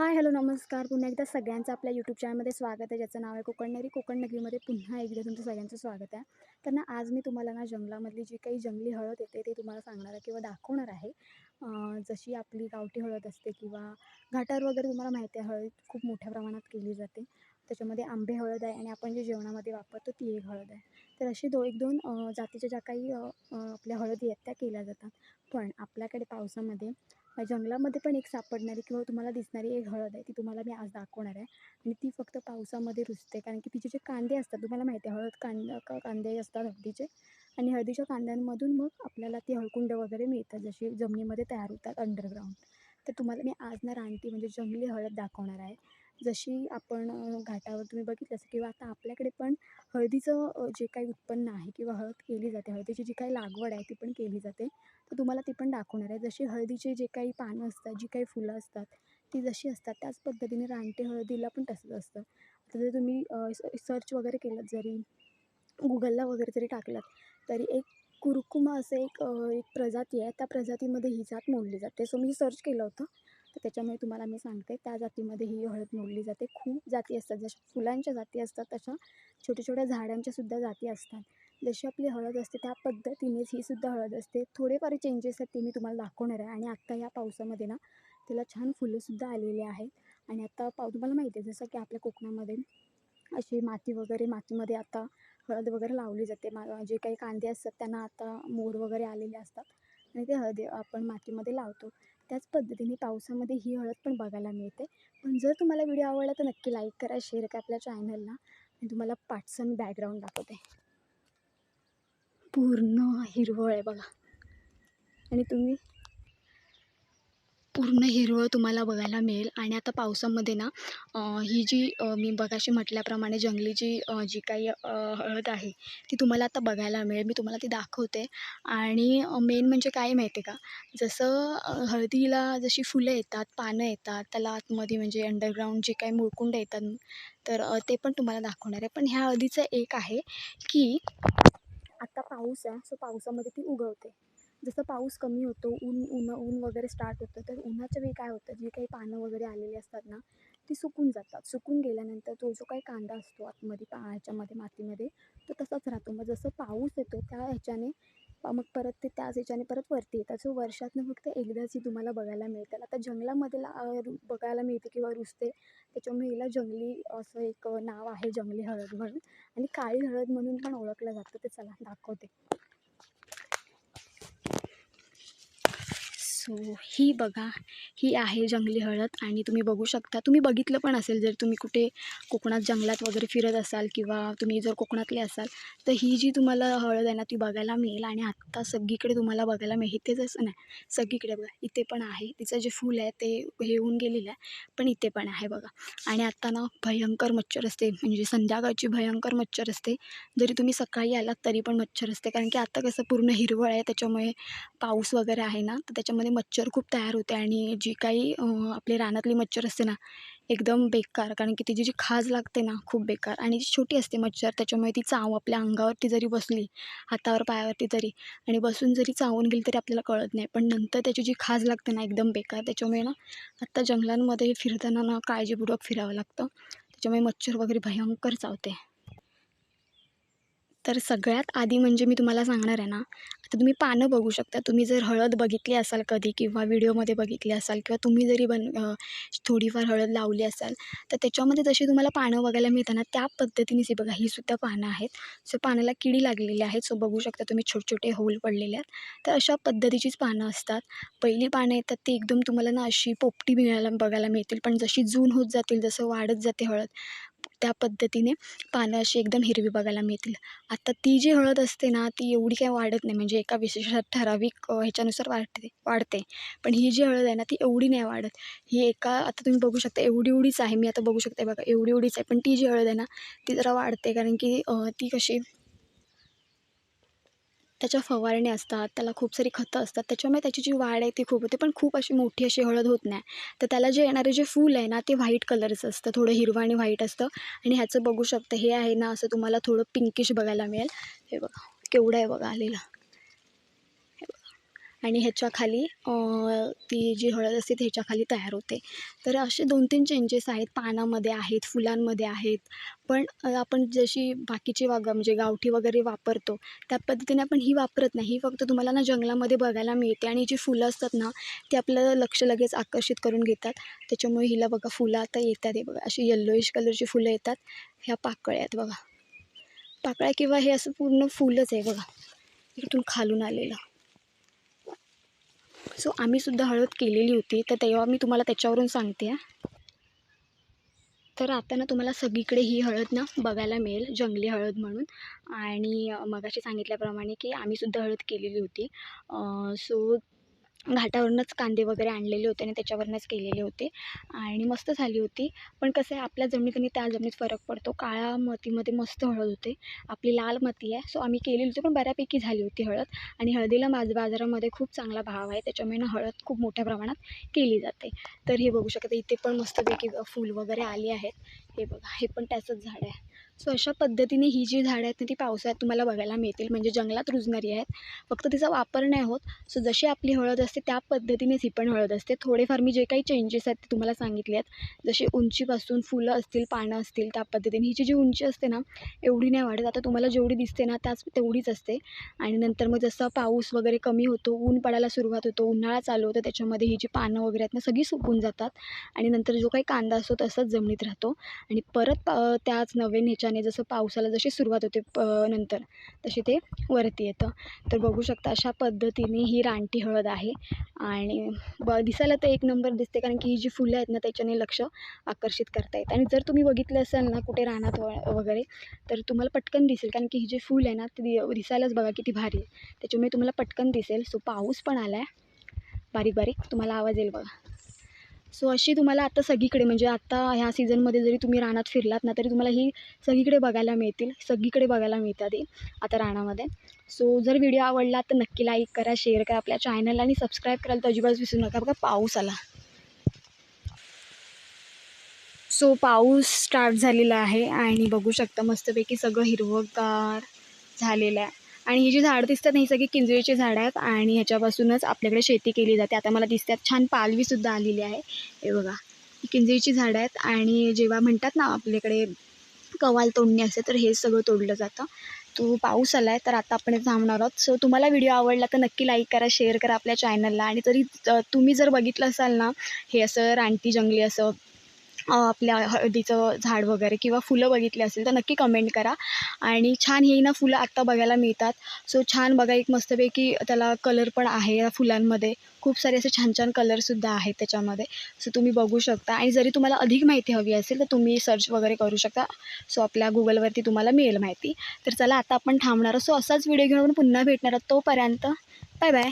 Hi hello नमस्कार. पुन्हा एकदा सगळ्यांचं आपल्या यूट्यूब चॅनलमध्ये स्वागत आहे. ज्याचं नाव आहे कोकणनगरी कोकण नगरीमध्ये पुन्हा एकदा तुमचं सगळ्यांचं स्वागत आहे. तर ना आज मी तुम्हाला ना जंगलामधली जी काही जंगली हळद येते ते तुम्हाला सांगणार आहे किंवा दाखवणार आहे. जशी आपली गावठी हळद असते किंवा घाटावर वगैरे तुम्हाला माहिती आहे हळद खूप मोठ्या प्रमाणात केली जाते. त्याच्यामध्ये आंबे हळद आहे आणि आपण जे जेवणामध्ये वापरतो ती एक हळद आहे. तर असे दो एक दोन जातीच्या ज्या काही आपल्या हळदी आहेत त्या केल्या जातात. पण आपल्याकडे पावसामध्ये जंगलामध्ये पण एक सापडणारी किंवा तुम्हाला दिसणारी एक हळद आहे ती तुम्हाला मी आज दाखवणार आहे. आणि ती फक्त पावसामध्ये रुजते कारण की तिचे जे कांदे असतात तुम्हाला माहिती आहे हळद कांदा कांदे असतात हळदीचे. आणि हळदीच्या कांद्यांमधून मग आपल्याला ती हळकुंड वगैरे मिळतात जशी जमिनीमध्ये तयार होतात अंडरग्राऊंड तर तुम्हाला मी आज ना रानटी म्हणजे जंगली हळद दाखवणार आहे. जशी आपण घाटावर तुम्ही बघितलं असेल किंवा आता आपल्याकडे पण हळदीचं जे काही उत्पन्न आहे किंवा हळद केली जाते हळदीची जी काही लागवड आहे ती पण केली जाते. तर तुम्हाला ती पण दाखवणार आहे. जशी हळदीचे जे काही पानं असतात जी काही फुलं असतात ती जशी असतात त्याच पद्धतीने रानटी हळदीला पण तसंच असतं. आता जर तुम्ही सर्च वगैरे केलं जरी गुगलला वगैरे जरी टाकलात तरी एक कुरकुमा असं एक एक प्रजाती आहे. त्या प्रजातीमध्ये ही जात मोडली जाते. सो मी सर्च केलं होतं. तर त्याच्यामुळे तुम्हाला मी सांगते त्या जातीमध्ये ही हळद मोडली जाते. खूप जाती असतात जशा फुलांच्या जाती असतात तशा छोट्या छोट्या झाडांच्यासुद्धा जाती असतात. जशी आपली हळद असते त्या पद्धतीनेच ही सुद्धा हळद असते. थोडेफार चेंजेस आहेत ते मी तुम्हाला दाखवणार आहे. आणि आत्ता या पावसामध्ये ना तिला छान फुलंसुद्धा आलेली आहेत. आणि आता पाव तुम्हाला माहिती आहे जसं की आपल्या कोकणामध्ये अशी माती वगैरे मातीमध्ये आता हळद वगैरे लावली जाते. मा जे काही कांदे असतात त्यांना आता मोर वगैरे आलेले असतात. आणि ते हळदी आपण मातीमध्ये लावतो. त्याच पद्धतीने पावसामध्ये ही हळद पण बघायला मिळते. पण जर तुम्हाला व्हिडिओ आवडला तर नक्की लाईक करा शेअर करा आपल्या चॅनलला आणि तुम्हाला पाठचं मी बॅकग्राऊंड दाखवते. पूर्ण हिरवळ आहे बघा. आणि तुम्ही पूर्ण हिरवळ तुम्हाला बघायला मिळेल. आणि आता पावसामध्ये ना ही जी मी बघाशी म्हटल्याप्रमाणे जंगली जी जी काही हळद आहे ती तुम्हाला आता बघायला मिळेल. मी तुम्हाला ती दाखवते. आणि मेन म्हणजे काय माहिती आहे का? जसं हळदीला जशी फुलं येतात पानं येतात त्याला आतमध्ये म्हणजे अंडरग्राऊंड जे काही मुळकुंड येतात तर ते पण तुम्हाला दाखवणार आहे. पण ह्या हळदीचं एक आहे की आता पाऊस आहे सो पावसामध्ये ती उगवते. जसं पाऊस कमी होतो ऊन ऊन ऊन वगैरे स्टार्ट होतं तर उन्हाच्या वेळी काय होतं? जी काही पानं वगैरे आलेली असतात ना ती सुकून जातात. सुकून गेल्यानंतर तो जो काही कांदा असतो आतमध्ये पा ह्याच्यामध्ये मातीमध्ये तो तसाच राहतो. मग जसं पाऊस येतो त्या ह्याच्याने मग परत ते त्याच ह्याच्याने परत वरती येतात. सो वर्षातनं फक्त एकदाच ही तुम्हाला बघायला मिळतात आता जंगलामध्ये ला बघायला मिळते किंवा रुजते त्याच्यामुळे हिला जंगली असं एक नाव आहे जंगली हळद म्हणून. आणि काळी हळद म्हणून पण ओळखलं जातं. ते चला दाखवते. सो ही बघा ही आहे जंगली हळद आणि तुम्ही बघू शकता. तुम्ही बघितलं पण असेल जर तुम्ही कुठे कोकणात जंगलात वगैरे फिरत असाल किंवा तुम्ही जर कोकणातले असाल तर ही जी तुम्हाला हळद आहे ना ती बघायला मिळेल आणि आत्ता सगळीकडे तुम्हाला बघायला मिळेल. इथेच असं नाही सगळीकडे बघा इथे पण आहे. तिचं जे फूल आहे ते हे होऊन गेलेलं आहे पण इथे पण आहे बघा. आणि आत्ता ना भयंकर मच्छर असते म्हणजे संध्याकाळची भयंकर मच्छर असते. जरी तुम्ही सकाळी आलात तरी पण मच्छर असते. कारण की आता कसं पूर्ण हिरवळ आहे त्याच्यामुळे पाऊस वगैरे आहे ना तर त्याच्यामध्ये मच्छर खूप तयार होते आणि जी काही आपली रानातली मच्छर असते ना एकदम बेकार. कारण की तिची जी खाज लागते ना खूप बेकार. आणि जी छोटी असते मच्छर त्याच्यामुळे ती चाव आपल्या अंगावरती जरी बसली हातावर पायावरती जरी आणि बसून जरी चावून गेली तरी आपल्याला कळत नाही. पण नंतर त्याची जी खाज लागते ना एकदम बेकार. त्याच्यामुळे ना आत्ता जंगलांमध्ये फिरताना ना काळजीपूर्वक फिरावं लागतं. त्याच्यामुळे मच्छर वगैरे भयंकर चावते. तर सगळ्यात आधी म्हणजे मी तुम्हाला सांगणार आहे ना आता तुम्ही पानं बघू शकता. तुम्ही जर हळद बघितली असाल कधी किंवा व्हिडिओमध्ये बघितली असाल किंवा तुम्ही जरी बन थोडीफार हळद लावली असाल तर त्याच्यामध्ये जशी तुम्हाला पानं बघायला मिळतात ना त्या पद्धतीनेच ही बघा ही सुद्धा पानं आहेत. सो पानाला किडी लागलेली आहेत. सो बघू शकता तुम्ही छोटे छोटे होल पडलेले आहेत. तर अशा पद्धतीचीच पानं असतात. पहिली पानं येतात ती एकदम तुम्हाला ना अशी पोपटी मिळायला बघायला मिळतील. पण जशी जून होत जातील जसं वाढत जाते हळद त्या पद्धतीने पानं अशी एकदम हिरवी बघायला मिळतील. आता ती जी हळद असते ना ती एवढी काय वाढत नाही. म्हणजे एका विशेष ठराविक ह्याच्यानुसार वाढते वाढते. पण ही जी हळद आहे ना ती एवढी नाही वाढत. ही एका आता तुम्ही बघू शकता एवढी एवढीच आहे. मी आता बघू शकते बघा एवढी एवढीच आहे. पण ती जी हळद आहे ना ती जरा वाढते. कारण की ती कशी त्याच्या फवारणी असतात त्याला खूप सारी खतं असतात त्याच्यामुळे त्याची जी वाढ आहे ती खूप होते. पण खूप अशी मोठी अशी हळद होत नाही. तर त्याला जे येणारे जे फूल आहे ना ते व्हाईट कलरचं असतं. थोडं हिरवं आणि व्हाईट असतं. आणि ह्याचं बघू शकतं हे आहे ना असं तुम्हाला थोडं पिंकिश बघायला मिळेल. हे बघा केवढं आहे बघा आलेलं. आणि ह्याच्या खाली ती जी हळद असते ह्याच्याखाली ह्याच्या खाली तयार होते. तर असे दोन तीन चेंजेस आहेत. पानामध्ये आहेत फुलांमध्ये आहेत. पण आपण जशी बाकीची वाग म्हणजे गावठी वगैरे वापरतो त्या पद्धतीने आपण ही वापरत नाही. ही फक्त तुम्हाला ना जंगलामध्ये बघायला मिळते आणि जी फुलं असतात ना ती आपल्याला लक्ष लगेच आकर्षित करून घेतात. त्याच्यामुळे हिला बघा फुलं आता येतात. हे बघा अशी येल्लोइश कलरची फुलं येतात. ह्या पाकळ्या आहेत बघा. पाकळ्या किंवा हे असं पूर्ण फुलंच आहे बघा. इथून खालून आलेलं. सो आम्हीसुद्धा हळद केलेली होती. तर तेव्हा मी तुम्हाला त्याच्यावरून सांगते आहे तर आता ना तुम्हाला सगळीकडे ही हळद ना बघायला मिळेल जंगली हळद म्हणून. आणि मगाशी सांगितल्याप्रमाणे की आम्हीसुद्धा हळद केलेली होती. सो घाटावरूनच कांदे वगैरे आणलेले होते आणि त्याच्यावरूनच केलेले होते. आणि मस्त झाली होती. पण कसं आहे आपल्या जमिनीत आणि त्या जमिनीत फरक पडतो. काळ्या मातीमध्ये मस्त हळद होते. आपली लाल माती आहे. सो आम्ही केलेली होती पण बऱ्यापैकी झाली होती हळद. आणि हळदीला माझ बाजारामध्ये खूप चांगला भाव आहे. त्याच्यामुळे ना हळद खूप मोठ्या प्रमाणात केली जाते. तर हे बघू शकता इथे पण मस्तपैकी फूल वगैरे आली आहेत. हे बघा हे पण त्याचंच झाड आहे. सो अशा पद्धतीने ही जी झाडं आहेत ना ती पावसाळ्यात तुम्हाला बघायला मिळतील. म्हणजे जंगलात रुजणारी आहेत. फक्त तिचा वापर नाही होत. सो जशी आपली हळद असते त्या पद्धतीनेच ही पण हळद असते. थोडेफार मी जे काही चेंजेस आहेत ते तुम्हाला सांगितले आहेत. जसे उंचीपासून फुलं असतील पानं असतील त्या पद्धतीने. हिची जी उंची असते ना एवढी नाही वाढत. आता तुम्हाला जेवढी दिसते ना त्याच तेवढीच असते. आणि नंतर मग जसं पाऊस वगैरे कमी होतो ऊन पडायला सुरुवात होतो उन्हाळा चालू होतो त्याच्यामध्ये ही जी पानं वगैरे आहेत ना सगळी सुकून जातात. आणि नंतर जो काही कांदा असतो तसाच जमिनीत राहतो. आणि परत त्याच त्याच नवीन ह्याच्याने जसं पावसाला जशी सुरुवात होते प नंतर तशी ते वरती येतं. तर बघू शकता अशा पद्धतीने ही रानटी हळद आहे. आणि ब दिसायला तर एक नंबर दिसते कारण की ही जी फुलं आहेत ना त्याच्याने लक्ष आकर्षित करता येतं. आणि जर तुम्ही बघितलं असाल ना कुठे रानात वगैरे तर तुम्हाला पटकन दिसेल कारण की ही जे फूल आहे ना ते दि- दिसायलाच बघा किती भारी आहे. त्याच्यामुळे तुम्हाला पटकन दिसेल. सो पाऊस पण आला आहे बारीक बारीक तुम्हाला आवाज येईल बघा. सो अशी तुम्हाला आता सगळीकडे म्हणजे आता ह्या सीझनमध्ये जरी तुम्ही रानात फिरलात ना तरी तुम्हाला ही सगळीकडे बघायला मिळतील. सगळीकडे बघायला मिळतात ही आता रानामध्ये. सो जर व्हिडिओ आवडला तर नक्की लाईक करा शेअर करा आपल्या चॅनलला आणि सबस्क्राईब करायला तर अजिबात विसरू नका. बघा पाऊस आला. सो पाऊस स्टार्ट झालेला आहे आणि बघू शकता मस्तपैकी सगळं हिरवंगार झालेलं आहे. आणि ही जी झाडं दिसतात ना ही सगळी किंजळीची झाडं आहेत आणि ह्याच्यापासूनच आपल्याकडे शेती केली जाते. आता मला दिसतात छान पालवीसुद्धा आलेली आहे. हे बघा ही किंजळीची झाडं आहेत आणि जेव्हा म्हणतात ना आपल्याकडे कवाल तोडणी असते तर हे सगळं तोडलं जातं. तो पाऊस आला आहे तर आता आपण थांबणार आहोत. सो तुम्हाला व्हिडिओ आवडला तर नक्की लाईक करा शेअर करा आपल्या चॅनलला आणि तरी तुम्ही जर बघितलं असाल ना हे असं रानटी जंगली असं आपल्या हळदीचं झाड वगैरे किंवा फुलं बघितली असेल तर नक्की कमेंट करा. आणि छान ही ना फुलं आत्ता बघायला मिळतात. सो छान बघा एक मस्तपैकी त्याला कलर पण आहे या फुलांमध्ये. खूप सारे असे छान छान कलरसुद्धा आहेत त्याच्यामध्ये. सो तुम्ही बघू शकता. आणि जरी तुम्हाला अधिक माहिती हवी असेल तर तुम्ही सर्च वगैरे करू शकता. सो आपल्या गुगलवरती तुम्हाला मिळेल माहिती. तर चला आता आपण थांबणार सो असाच व्हिडिओ घेऊन आपण पुन्हा भेटणार आहोत तोपर्यंत. Bye bye